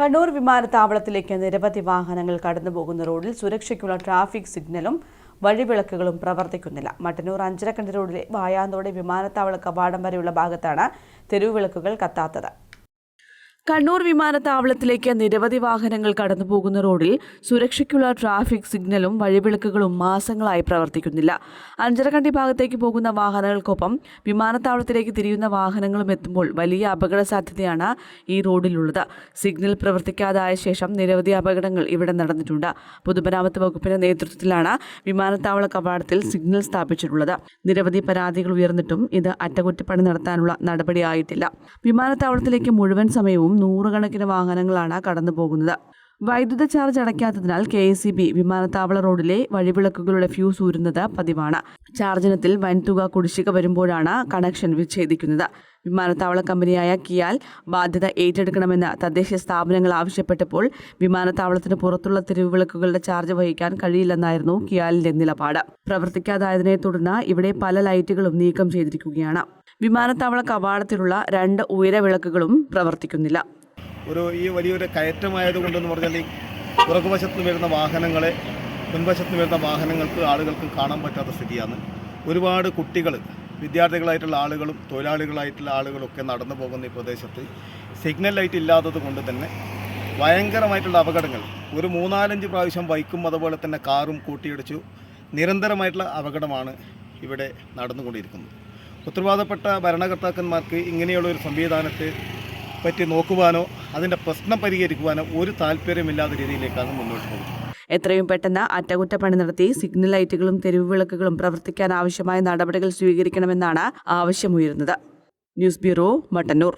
കണ്ണൂർ വിമാനത്താവളത്തിലേക്ക് നിരവധി വാഹനങ്ങൾ കടന്നുപോകുന്ന റോഡിൽ സുരക്ഷയ്ക്കുള്ള ട്രാഫിക് സിഗ്നലും വഴിവിളക്കുകളും പ്രവർത്തിക്കുന്നില്ല. മട്ടന്നൂർ അഞ്ചരക്കണ്ടി റോഡിലെ വായാന്തോടെ വിമാനത്താവള കവാടം വരെയുള്ള ഭാഗത്താണ് തെരുവുവിളക്കുകൾ കത്താത്തത്. കണ്ണൂർ വിമാനത്താവളത്തിലേക്ക് നിരവധി വാഹനങ്ങൾ കടന്നുപോകുന്ന റോഡിൽ സുരക്ഷയ്ക്കുള്ള ട്രാഫിക് സിഗ്നലും വഴിവിളക്കുകളും മാസങ്ങളായി പ്രവർത്തിക്കുന്നില്ല. അഞ്ചരക്കണ്ടി ഭാഗത്തേക്ക് പോകുന്ന വാഹനങ്ങൾക്കൊപ്പം വിമാനത്താവളത്തിലേക്ക് തിരിയുന്ന വാഹനങ്ങളും എത്തുമ്പോൾ വലിയ അപകട സാധ്യതയാണ് ഈ റോഡിലുള്ളത്. സിഗ്നൽ പ്രവർത്തിക്കാതായ ശേഷം നിരവധി അപകടങ്ങൾ ഇവിടെ നടന്നിട്ടുണ്ട്. പൊതുമരാമത്ത് വകുപ്പിന്റെ നേതൃത്വത്തിലാണ് വിമാനത്താവള കവാടത്തിൽ സിഗ്നൽ സ്ഥാപിച്ചിട്ടുള്ളത്. നിരവധി പരാതികൾ ഉയർന്നിട്ടും ഇത് അറ്റകുറ്റപ്പണി നടത്താനുള്ള നടപടിയായിട്ടില്ല വിമാനത്താവളത്തിലേക്ക് മുഴുവൻ സമയവും നൂറുകണക്കിന് വാഹനങ്ങളാണ് കടന്നു പോകുന്നത്. വൈദ്യുത ചാർജ് അടയ്ക്കാത്തതിനാൽ കെ എസ് സി ബി വിമാനത്താവള റോഡിലെ വഴിവിളക്കുകളുടെ ഫ്യൂസ് ഊരുന്നത് പതിവാണ്. ചാർജിനത്തിൽ വൻതുക കുടിശ്ശിക വരുമ്പോഴാണ് കണക്ഷൻ വിച്ഛേദിക്കുന്നത്. വിമാനത്താവള കമ്പനിയായ കിയാൽ ബാധ്യത ഏറ്റെടുക്കണമെന്ന് തദ്ദേശ സ്ഥാപനങ്ങൾ ആവശ്യപ്പെട്ടപ്പോൾ വിമാനത്താവളത്തിന് പുറത്തുള്ള തെരുവുവിളക്കുകളുടെ ചാർജ് വഹിക്കാൻ കഴിയില്ലെന്നായിരുന്നു കിയാലിന്റെ നിലപാട്. പ്രവർത്തിക്കാതായതിനെ തുടർന്ന് ഇവിടെ പല ലൈറ്റുകളും നീക്കം ചെയ്തിരിക്കുകയാണ്. വിമാനത്താവള കവാടത്തിലുള്ള രണ്ട് ഉയരവിളക്കുകളും പ്രവർത്തിക്കുന്നില്ല. ഒരു ഈ വലിയൊരു കയറ്റമായതുകൊണ്ടെന്ന് പറഞ്ഞാൽ ഈ പുറകുവശത്ത് വരുന്ന വാഹനങ്ങളെ മുൻവശത്ത് വരുന്ന വാഹനങ്ങൾക്ക് ആളുകൾക്ക് കാണാൻ പറ്റാത്ത സ്ഥിതിയാണ്. ഒരുപാട് കുട്ടികൾ വിദ്യാർത്ഥികളായിട്ടുള്ള ആളുകളും തൊഴിലാളികളായിട്ടുള്ള ആളുകളൊക്കെ നടന്നു പോകുന്ന ഈ പ്രദേശത്ത് സിഗ്നൽ ലൈറ്റ് ഇല്ലാത്തത് കൊണ്ട് തന്നെ ഭയങ്കരമായിട്ടുള്ള അപകടങ്ങൾ. ഒരു മൂന്നാലഞ്ച് പ്രാവശ്യം ബൈക്കും അതുപോലെ തന്നെ കാറും കൂട്ടിയിടിച്ചു. നിരന്തരമായിട്ടുള്ള അപകടമാണ് ഇവിടെ നടന്നുകൊണ്ടിരിക്കുന്നത്. ഉത്തരവാദപ്പെട്ട ഭരണകർത്താക്കന്മാർക്ക് ഇങ്ങനെയുള്ള ഒരു സംവിധാനത്തെ പറ്റി നോക്കുവാനോ അതിന്റെ പ്രശ്നം പരിഹരിക്കുവാനോ ഒരു താല്പര്യമില്ലാത്ത രീതിയിലേക്കാണ് മുന്നോട്ട് പോകുന്നത്. എത്രയും പെട്ടെന്ന് അറ്റകുറ്റപ്പണി നടത്തി സിഗ്നൽ ലൈറ്റുകളും തെരുവ് വിളക്കുകളും പ്രവർത്തിക്കാൻ ആവശ്യമായ നടപടികൾ സ്വീകരിക്കണമെന്നാണ് ആവശ്യമുയരുന്നത്. News bureau Mattannur.